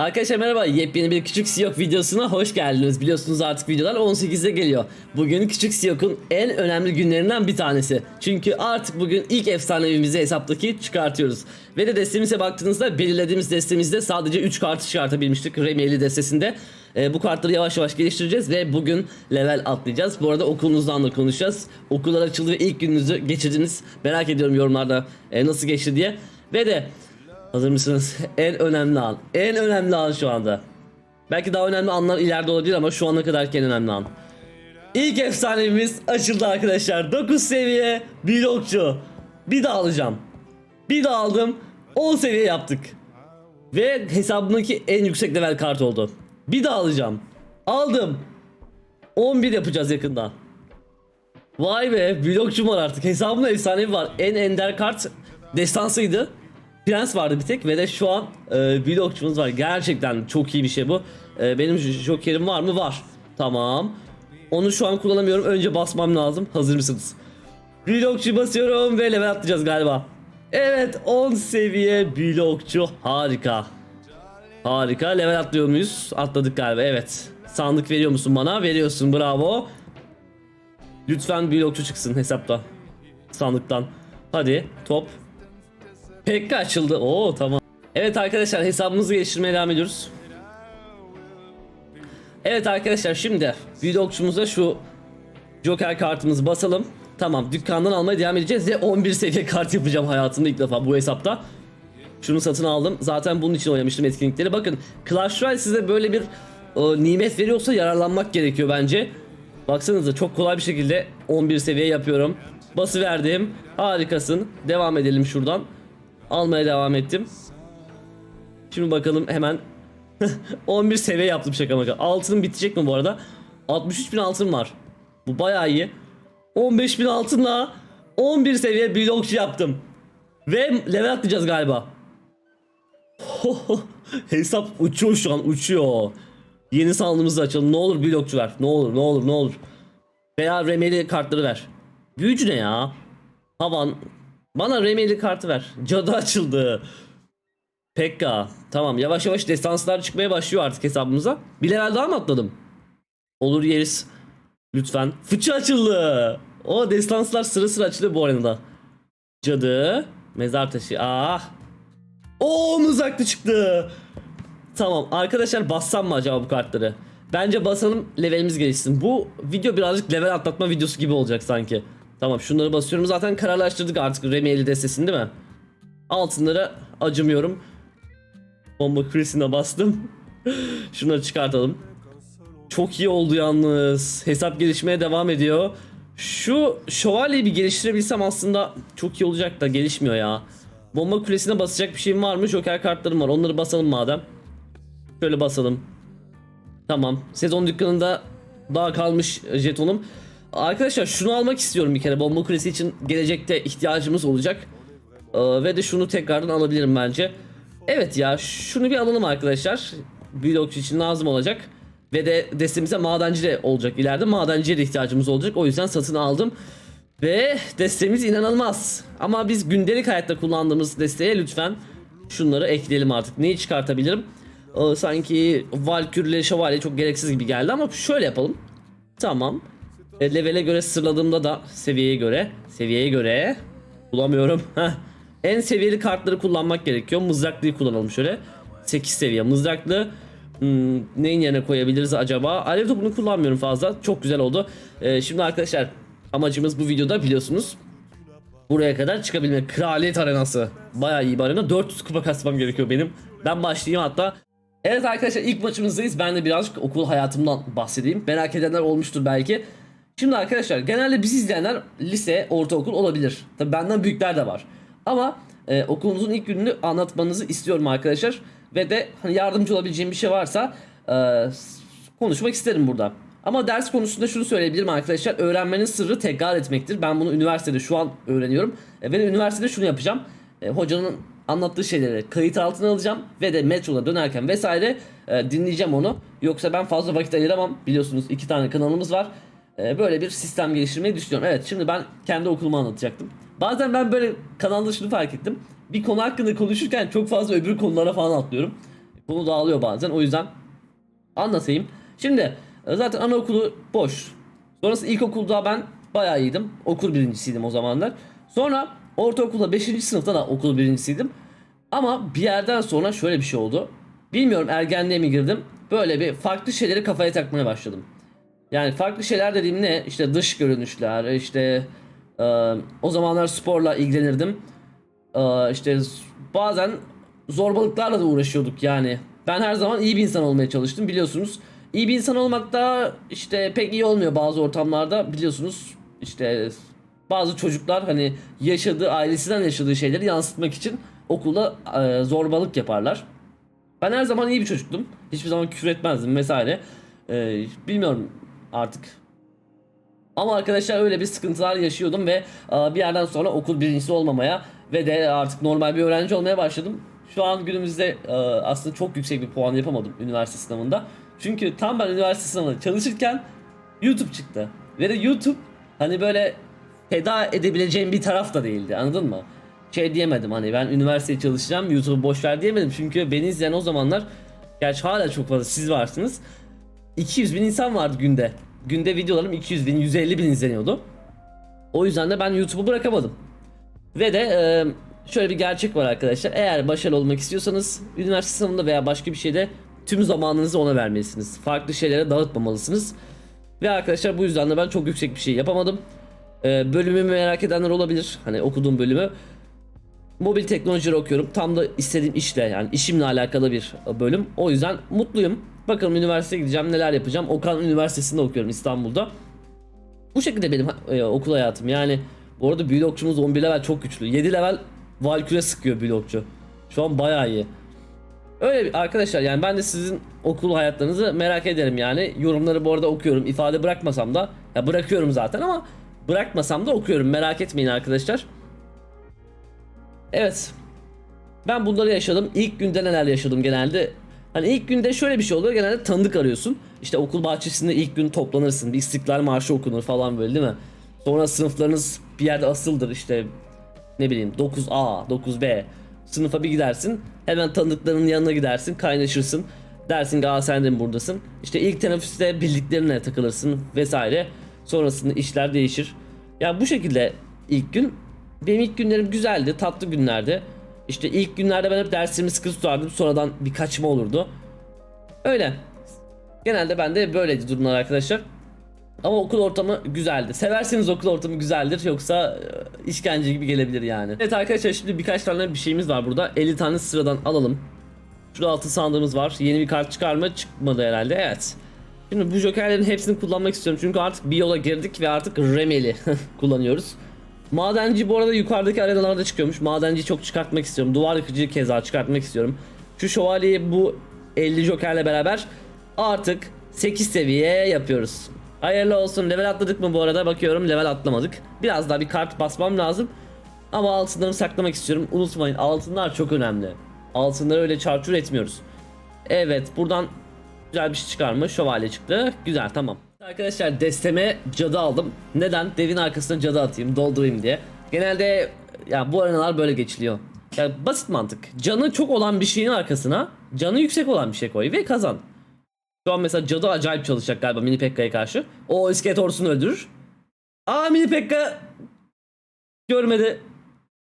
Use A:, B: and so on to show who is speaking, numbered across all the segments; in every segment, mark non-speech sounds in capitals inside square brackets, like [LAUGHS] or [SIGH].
A: Arkadaşlar merhaba. Yepyeni bir Küçük Siyok videosuna hoş geldiniz. Biliyorsunuz artık videolar 18'de geliyor. Bugün Küçük Siyok'un en önemli günlerinden bir tanesi. Çünkü artık bugün ilk efsanevimizi hesaptaki çıkartıyoruz. Ve de destemize baktığınızda belirlediğimiz destemizde sadece 3 kartı çıkartabilmiştik Remy'li destesinde. Ee, bu kartları yavaş yavaş geliştireceğiz ve bugün level atlayacağız. Bu arada okulunuzdan da konuşacağız. Okullar açıldı ve ilk gününüzü geçirdiniz. Merak ediyorum yorumlarda e, nasıl geçti diye. Ve de Hazır mısınız? En önemli an. En önemli an şu anda. Belki daha önemli anlar ileride olabilir ama şu ana kadarki en önemli an. İlk efsanemiz açıldı arkadaşlar. 9 seviye blokçu. Bir daha alacağım. Bir daha aldım. 10 seviye yaptık. Ve hesabımdaki en yüksek level kart oldu. Bir daha alacağım. Aldım. 11 yapacağız yakında. Vay be blokçum var artık. Hesabımda efsanevi var. En ender kart destansıydı. Prens vardı bir tek ve de şu an e, blokçumuz var. Gerçekten çok iyi bir şey bu. E, benim jokerim var mı? Var. Tamam. Onu şu an kullanamıyorum. Önce basmam lazım. Hazır mısınız? Blokçu basıyorum ve level atlayacağız galiba. Evet 10 seviye blokçu harika. Harika level atlıyor muyuz? Atladık galiba evet. Sandık veriyor musun bana? Veriyorsun bravo. Lütfen blokçu çıksın hesapta. Sandıktan. Hadi top. Pekka açıldı. Oo tamam. Evet arkadaşlar hesabımızı geliştirmeye devam ediyoruz. Evet arkadaşlar şimdi vlogçumuza şu Joker kartımızı basalım. Tamam dükkandan almaya devam edeceğiz ve 11 seviye kart yapacağım hayatımda ilk defa bu hesapta. Şunu satın aldım. Zaten bunun için oynamıştım etkinlikleri. Bakın Clash Royale size böyle bir e, nimet veriyorsa yararlanmak gerekiyor bence. Baksanıza çok kolay bir şekilde 11 seviye yapıyorum. Bası verdim. Harikasın. Devam edelim şuradan. Almaya devam ettim. Şimdi bakalım hemen [LAUGHS] 11 seviye yaptım şaka maka. Altınım bitecek mi bu arada? 63 bin altın var. Bu bayağı iyi. 15 bin altınla 11 seviye blokçu yaptım. Ve level atlayacağız galiba. [LAUGHS] Hesap uçuyor şu an uçuyor. Yeni sandığımızı açalım. Ne olur blokçu ver. Ne olur ne olur ne olur. Veya remeli kartları ver. Büyücü ne ya? Havan. Bana remeli kartı ver. Cadı açıldı. Pekka. Tamam yavaş yavaş destanslar çıkmaya başlıyor artık hesabımıza. Bir level daha mı atladım? Olur yeriz. Lütfen. Fıçı açıldı. O destanslar sıra sıra açılıyor bu arada. Cadı. Mezar taşı. Ah. O mızraklı çıktı. Tamam arkadaşlar bassam mı acaba bu kartları? Bence basalım levelimiz gelişsin. Bu video birazcık level atlatma videosu gibi olacak sanki. Tamam şunları basıyorum zaten kararlaştırdık artık Remy'li destesini değil mi? Altınlara acımıyorum. Bomba Chris'ine bastım. [LAUGHS] Şunları çıkartalım. Çok iyi oldu yalnız. Hesap gelişmeye devam ediyor. Şu şövalyeyi bir geliştirebilsem aslında çok iyi olacak da gelişmiyor ya. Bomba kulesine basacak bir şeyim var mı? Joker kartlarım var. Onları basalım madem. Şöyle basalım. Tamam. Sezon dükkanında daha kalmış jetonum. Arkadaşlar şunu almak istiyorum bir kere. Bomba kulesi için gelecekte ihtiyacımız olacak. Ee, ve de şunu tekrardan alabilirim bence. Evet ya şunu bir alalım arkadaşlar. Blokçu için lazım olacak. Ve de destemize madenci de olacak. İleride madenciye de ihtiyacımız olacak. O yüzden satın aldım. Ve destemiz inanılmaz. Ama biz gündelik hayatta kullandığımız desteğe lütfen şunları ekleyelim artık. Neyi çıkartabilirim? Ee, sanki Valkürle Şövalye çok gereksiz gibi geldi ama şöyle yapalım. Tamam. E, levele göre sırladığımda da seviyeye göre, seviyeye göre bulamıyorum. [LAUGHS] En seviyeli kartları kullanmak gerekiyor. Mızraklıyı kullanalım şöyle. 8 seviye mızraklı. Hmm, neyin yerine koyabiliriz acaba? Alev topunu kullanmıyorum fazla. Çok güzel oldu. Ee, şimdi arkadaşlar amacımız bu videoda biliyorsunuz. Buraya kadar çıkabilmek. Kraliyet arenası. Bayağı iyi bir arena. 400 kupa kasmam gerekiyor benim. Ben başlayayım hatta. Evet arkadaşlar ilk maçımızdayız. Ben de birazcık okul hayatımdan bahsedeyim. Merak edenler olmuştur belki. Şimdi arkadaşlar genelde bizi izleyenler lise, ortaokul olabilir. Tabii benden büyükler de var. Ama e, okulunuzun ilk gününü anlatmanızı istiyorum arkadaşlar. Ve de hani yardımcı olabileceğim bir şey varsa e, konuşmak isterim burada. Ama ders konusunda şunu söyleyebilirim arkadaşlar. Öğrenmenin sırrı tekrar etmektir. Ben bunu üniversitede şu an öğreniyorum. E, ve de üniversitede şunu yapacağım. E, hocanın anlattığı şeyleri kayıt altına alacağım. Ve de metroda dönerken vesaire e, dinleyeceğim onu. Yoksa ben fazla vakit ayıramam. Biliyorsunuz iki tane kanalımız var. E, böyle bir sistem geliştirmeyi düşünüyorum. Evet şimdi ben kendi okulumu anlatacaktım. Bazen ben böyle kanalda şunu fark ettim. Bir konu hakkında konuşurken çok fazla öbür konulara falan atlıyorum. konu dağılıyor bazen. O yüzden anlatayım. Şimdi e, zaten anaokulu boş. Sonrası ilkokulda ben bayağı iyiydim. Okul birincisiydim o zamanlar. Sonra ortaokulda 5. sınıfta da okul birincisiydim. Ama bir yerden sonra şöyle bir şey oldu. Bilmiyorum ergenliğe mi girdim. Böyle bir farklı şeyleri kafaya takmaya başladım. Yani farklı şeyler dediğim ne? İşte dış görünüşler, işte e, o zamanlar sporla ilgilenirdim. E, işte bazen zorbalıklarla da uğraşıyorduk yani. Ben her zaman iyi bir insan olmaya çalıştım biliyorsunuz. İyi bir insan olmak da işte pek iyi olmuyor bazı ortamlarda biliyorsunuz. İşte bazı çocuklar hani yaşadığı ailesinden yaşadığı şeyleri yansıtmak için okulda e, zorbalık yaparlar. Ben her zaman iyi bir çocuktum. Hiçbir zaman küfür etmezdim vesaire. Ee, bilmiyorum artık. Ama arkadaşlar öyle bir sıkıntılar yaşıyordum ve e, bir yerden sonra okul birincisi olmamaya ve de artık normal bir öğrenci olmaya başladım. Şu an günümüzde e, aslında çok yüksek bir puan yapamadım üniversite sınavında. Çünkü tam ben üniversite sınavında çalışırken YouTube çıktı. Ve de YouTube hani böyle feda edebileceğim bir taraf da değildi anladın mı? Şey diyemedim hani ben üniversiteye çalışacağım YouTube'u boş ver diyemedim. Çünkü beni izleyen o zamanlar gerçi hala çok fazla siz varsınız. 200 bin insan vardı günde. Günde videolarım 200 bin 150 bin izleniyordu. O yüzden de ben YouTube'u bırakamadım. Ve de e, şöyle bir gerçek var arkadaşlar. Eğer başarılı olmak istiyorsanız üniversite sınavında veya başka bir şeyde tüm zamanınızı ona vermelisiniz. Farklı şeylere dağıtmamalısınız. Ve arkadaşlar bu yüzden de ben çok yüksek bir şey yapamadım. E, bölümümü merak edenler olabilir. Hani okuduğum bölümü. Mobil teknolojileri okuyorum. Tam da istediğim işle yani işimle alakalı bir bölüm. O yüzden mutluyum. Bakalım üniversiteye gideceğim neler yapacağım. Okan Üniversitesi'nde okuyorum İstanbul'da. Bu şekilde benim e, okul hayatım. Yani bu arada blokçumuz 11 level çok güçlü. 7 level Valkyrie sıkıyor blokçu. Şu an bayağı iyi. Öyle arkadaşlar yani ben de sizin okul hayatlarınızı merak ederim yani. Yorumları bu arada okuyorum. İfade bırakmasam da ya bırakıyorum zaten ama bırakmasam da okuyorum. Merak etmeyin arkadaşlar. Evet. Ben bunları yaşadım. İlk günde neler yaşadım genelde? Hani ilk günde şöyle bir şey oluyor. Genelde tanıdık arıyorsun. İşte okul bahçesinde ilk gün toplanırsın. Bir istiklal marşı okunur falan böyle değil mi? Sonra sınıflarınız bir yerde asıldır işte ne bileyim 9A, 9B. Sınıfa bir gidersin. Hemen tanıdıklarının yanına gidersin. Kaynaşırsın. Dersin ki aa sen de mi buradasın? İşte ilk teneffüste bildiklerine takılırsın vesaire. Sonrasında işler değişir. Ya bu şekilde ilk gün benim ilk günlerim güzeldi, tatlı günlerdi. İşte ilk günlerde ben hep derslerimi sıkı tutardım. Sonradan bir kaçma olurdu. Öyle. Genelde bende böyleydi durumlar arkadaşlar. Ama okul ortamı güzeldi. Severseniz okul ortamı güzeldir yoksa e, işkence gibi gelebilir yani. Evet arkadaşlar şimdi birkaç tane bir şeyimiz var burada. 50 tane sıradan alalım. Şurada altın sandığımız var. Yeni bir kart çıkar mı? Çıkmadı herhalde. Evet. Şimdi bu jokerlerin hepsini kullanmak istiyorum. Çünkü artık bir yola girdik ve artık remeli [LAUGHS] kullanıyoruz. Madenci bu arada yukarıdaki arenalarda çıkıyormuş. Madenci çok çıkartmak istiyorum. Duvar yıkıcıyı keza çıkartmak istiyorum. Şu şövalyeyi bu 50 jokerle beraber artık 8 seviye yapıyoruz. Hayırlı olsun. Level atladık mı bu arada? Bakıyorum level atlamadık. Biraz daha bir kart basmam lazım. Ama altınlarımı saklamak istiyorum. Unutmayın altınlar çok önemli. Altınları öyle çarçur etmiyoruz. Evet buradan güzel bir şey çıkar mı? Şövalye çıktı. Güzel tamam. Arkadaşlar desteme cadı aldım. Neden? Devin arkasına cadı atayım, doldurayım diye. Genelde ya bu arenalar böyle geçiliyor. Ya basit mantık. Canı çok olan bir şeyin arkasına canı yüksek olan bir şey koy ve kazan. Şu an mesela cadı acayip çalışacak galiba Mini Pekka'ya karşı. O iskelet ordusunu öldürür. Aa Mini Pekka görmedi.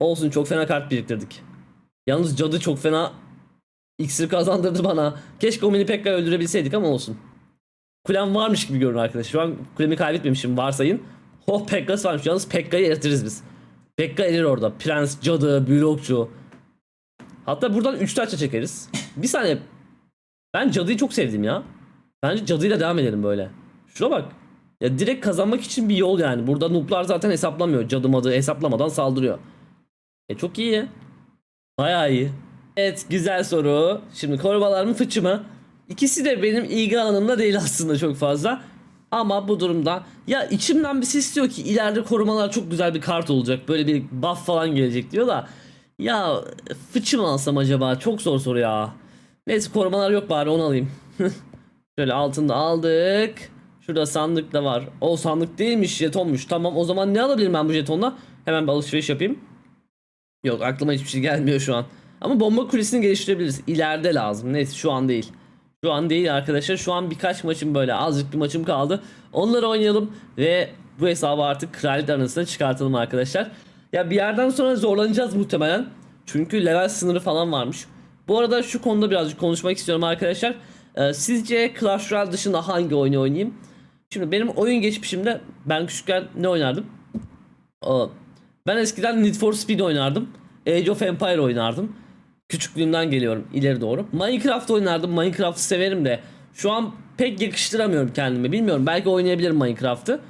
A: Olsun çok fena kart biriktirdik. Yalnız cadı çok fena iksir kazandırdı bana. Keşke o Mini Pekka'yı öldürebilseydik ama olsun. Kulem varmış gibi görünüyor arkadaşlar. Şu an kulemi kaybetmemişim varsayın. Oh Pekkas varmış. Yalnız Pekka'yı eritiriz biz. Pekka erir orada. Prens, cadı, blokçu. Hatta buradan 3 taçla çekeriz. Bir saniye. Ben cadıyı çok sevdim ya. Bence cadıyla devam edelim böyle. Şuna bak. Ya direkt kazanmak için bir yol yani. Burada noob'lar zaten hesaplamıyor. Cadı madı hesaplamadan saldırıyor. E çok iyi. Bayağı iyi. Evet güzel soru. Şimdi korumalar mı fıçı mı? İkisi de benim ilgi alanımda değil aslında çok fazla. Ama bu durumda ya içimden bir ses diyor ki ileride korumalar çok güzel bir kart olacak. Böyle bir buff falan gelecek diyor da. Ya fıçı mı alsam acaba? Çok zor soru ya. Neyse korumalar yok bari onu alayım. [LAUGHS] Şöyle altında aldık. Şurada sandık da var. O sandık değilmiş jetonmuş. Tamam o zaman ne alabilirim ben bu jetonla? Hemen bir alışveriş yapayım. Yok aklıma hiçbir şey gelmiyor şu an. Ama bomba kulesini geliştirebiliriz. İleride lazım. Neyse şu an değil. Şu an değil arkadaşlar. Şu an birkaç maçım böyle azıcık bir maçım kaldı. Onları oynayalım ve bu hesabı artık kraliyet arenasına çıkartalım arkadaşlar. Ya bir yerden sonra zorlanacağız muhtemelen. Çünkü level sınırı falan varmış. Bu arada şu konuda birazcık konuşmak istiyorum arkadaşlar. Ee, sizce Clash Royale dışında hangi oyunu oynayayım? Şimdi benim oyun geçmişimde ben küçükken ne oynardım? Aa, Ben eskiden Need for Speed oynardım. Age of Empire oynardım. Küçüklüğümden geliyorum ileri doğru. Minecraft oynardım. Minecraft'ı severim de şu an pek yakıştıramıyorum kendime. Bilmiyorum belki oynayabilirim Minecraft'ı.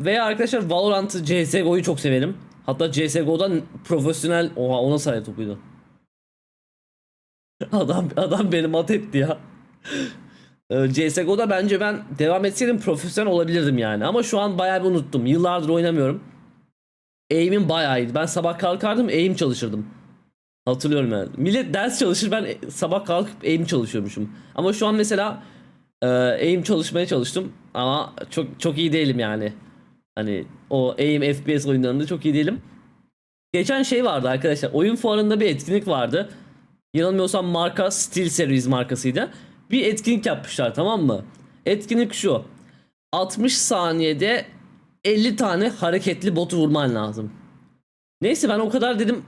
A: Veya arkadaşlar Valorant'ı CSGO'yu çok severim. Hatta CSGO'dan profesyonel oha ona sahip topuydu. Adam adam beni mat etti ya. [LAUGHS] Ee, CSGO'da bence ben devam etseydim profesyonel olabilirdim yani. Ama şu an bayağı bir unuttum. Yıllardır oynamıyorum. Aim'im bayağı iyiydi. Ben sabah kalkardım aim çalışırdım. Hatırlıyorum yani. Millet ders çalışır ben sabah kalkıp aim çalışıyormuşum. Ama şu an mesela e, aim çalışmaya çalıştım ama çok çok iyi değilim yani. Hani o aim FPS oyunlarında çok iyi değilim. Geçen şey vardı arkadaşlar. Oyun fuarında bir etkinlik vardı. Yanılmıyorsam marka Steel Series markasıydı. Bir etkinlik yapmışlar tamam mı? Etkinlik şu. 60 saniyede 50 tane hareketli botu vurman lazım. Neyse ben o kadar dedim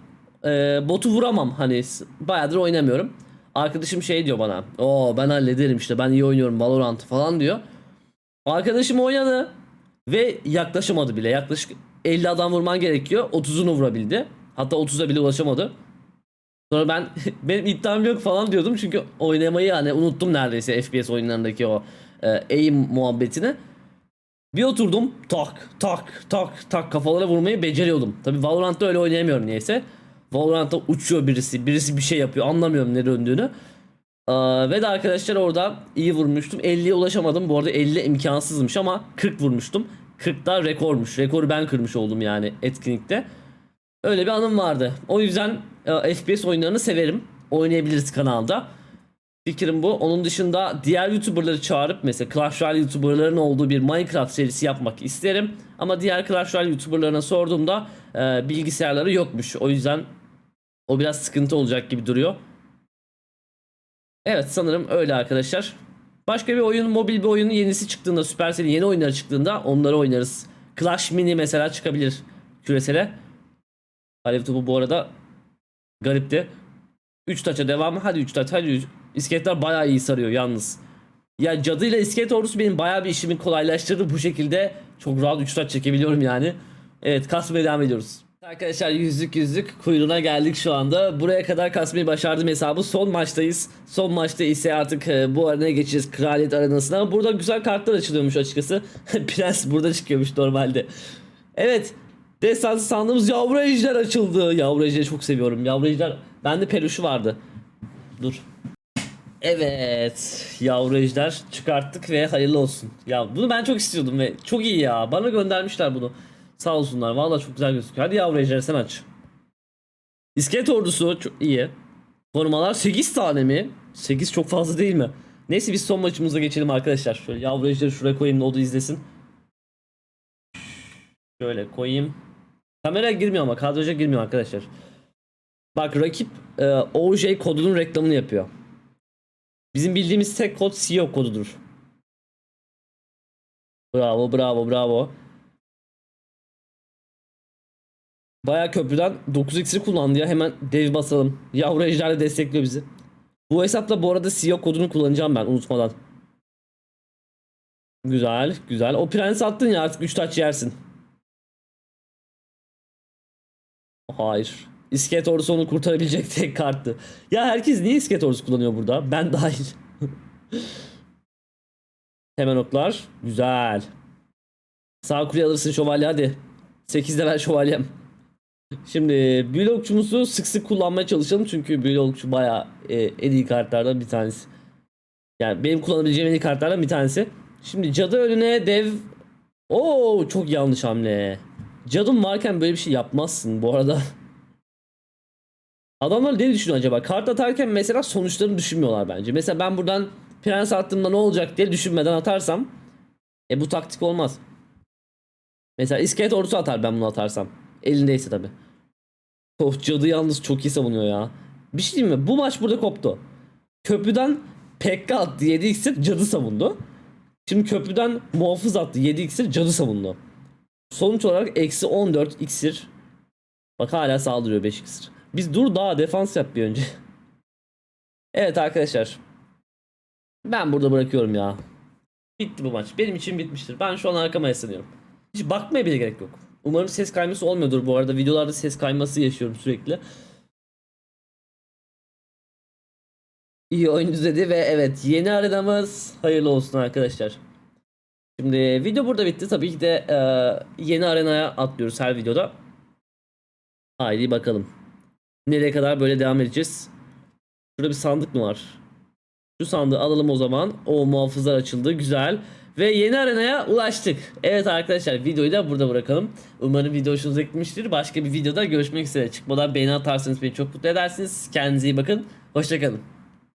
A: e, botu vuramam hani bayağıdır oynamıyorum. Arkadaşım şey diyor bana. Oo ben hallederim işte ben iyi oynuyorum Valorant falan diyor. Arkadaşım oynadı ve yaklaşamadı bile. Yaklaşık 50 adam vurman gerekiyor. 30'unu vurabildi. Hatta 30'a bile ulaşamadı. Sonra ben [LAUGHS] benim iddiam yok falan diyordum çünkü oynamayı hani unuttum neredeyse FPS oyunlarındaki o e, aim muhabbetini. Bir oturdum tak tak tak tak kafalara vurmayı beceriyordum. Tabi Valorant'ta öyle oynayamıyorum niyeyse. Valorant'ta uçuyor birisi, birisi bir şey yapıyor anlamıyorum ne döndüğünü. Aa, ve de arkadaşlar orada iyi vurmuştum. 50'ye ulaşamadım. Bu arada 50 imkansızmış ama 40 vurmuştum. 40 da rekormuş. Rekoru ben kırmış oldum yani etkinlikte. Öyle bir anım vardı. O yüzden e, FPS oyunlarını severim. Oynayabiliriz kanalda. Fikrim bu. Onun dışında diğer YouTuber'ları çağırıp mesela Clash Royale YouTuber'ların olduğu bir Minecraft serisi yapmak isterim. Ama diğer Clash Royale YouTuber'larına sorduğumda e, bilgisayarları yokmuş. O yüzden o biraz sıkıntı olacak gibi duruyor. Evet sanırım öyle arkadaşlar. Başka bir oyun, mobil bir oyunun yenisi çıktığında, Supercell'in yeni oyunları çıktığında onları oynarız. Clash Mini mesela çıkabilir küresele. Alev topu bu arada garipti. 3 taça devamı. Hadi 3 taç. Hadi 3. İskeletler bayağı iyi sarıyor yalnız. Ya cadıyla iskelet ordusu benim bayağı bir işimi kolaylaştırdı. Bu şekilde çok rahat 3 taç çekebiliyorum yani. Evet kasmaya devam ediyoruz. Arkadaşlar yüzlük yüzlük kuyruğuna geldik şu anda. Buraya kadar kasmayı başardım hesabı. Son maçtayız. Son maçta ise artık e, bu arenaya geçeceğiz. Kraliyet arenasına. Burada güzel kartlar açılıyormuş açıkçası. [LAUGHS] Prens burada çıkıyormuş normalde. Evet. Destansı sandığımız yavru ejder açıldı. Yavru ejderi çok seviyorum. Yavru ejder. Bende peluşu vardı. Dur. Evet. Yavru ejder çıkarttık ve hayırlı olsun. Ya bunu ben çok istiyordum ve çok iyi ya. Bana göndermişler bunu. Sağ olsunlar. Vallahi çok güzel gözüküyor. Hadi yavru ejder sen aç. İskelet ordusu çok iyi. Korumalar 8 tane mi? 8 çok fazla değil mi? Neyse biz son maçımıza geçelim arkadaşlar. Şöyle yavru ejderi şuraya koyayım o da izlesin. Şöyle koyayım. Kameraya girmiyor ama kadraja girmiyor arkadaşlar. Bak rakip e, OJ kodunun reklamını yapıyor. Bizim bildiğimiz tek kod CEO kodudur. Bravo bravo bravo. Baya köprüden 9 iksiri kullandı ya hemen dev basalım. Yavru ejder de destekliyor bizi. Bu hesapla bu arada CEO kodunu kullanacağım ben unutmadan. Güzel güzel. O prens attın ya artık 3 taç yersin. Hayır. İskelet ordusu onu kurtarabilecek [LAUGHS] tek karttı. Ya herkes niye iskelet ordusu kullanıyor burada? Ben [LAUGHS] dahil. Hemen oklar. Güzel. Sağ kuleye alırsın şövalye hadi. 8 level şövalyem. Şimdi büyülü okçumuzu sık sık kullanmaya çalışalım çünkü büyülü okçu baya e, en iyi kartlardan bir tanesi. Yani benim kullanabileceğim en iyi kartlardan bir tanesi. Şimdi cadı önüne dev... Oo çok yanlış hamle. Cadım varken böyle bir şey yapmazsın bu arada. [LAUGHS] Adamlar ne düşünüyor acaba? Kart atarken mesela sonuçlarını düşünmüyorlar bence. Mesela ben buradan prens attığımda ne olacak diye düşünmeden atarsam e bu taktik olmaz. Mesela iskelet ordusu atar ben bunu atarsam. Elindeyse tabi. Of cadı yalnız çok iyi savunuyor ya. Bir şey diyeyim mi? Bu maç burada koptu. Köprüden Pekka attı 7 iksir cadı savundu. Şimdi köprüden muhafız attı 7 iksir cadı savundu. Sonuç olarak eksi 14 iksir. Bak hala saldırıyor 5 iksir. Biz dur daha defans yap bir önce. [LAUGHS] evet arkadaşlar. Ben burada bırakıyorum ya. Bitti bu maç. Benim için bitmiştir. Ben şu an arkama yaslanıyorum. Hiç bakmaya bile gerek yok. Umarım ses kayması olmuyordur bu arada. Videolarda ses kayması yaşıyorum sürekli. İyi oyun düzedi ve evet yeni arenamız hayırlı olsun arkadaşlar. Şimdi video burada bitti. Tabii ki de e, yeni arenaya atlıyoruz her videoda. Haydi bakalım. Nereye kadar böyle devam edeceğiz? Şurada bir sandık mı var? Şu sandığı alalım o zaman. O muhafızlar açıldı. Güzel. Ve yeni arenaya ulaştık. Evet arkadaşlar videoyu da burada bırakalım. Umarım video hoşunuza gitmiştir. Başka bir videoda görüşmek üzere. Çıkmadan beğeni atarsanız beni çok mutlu edersiniz. Kendinize iyi bakın. Hoşçakalın.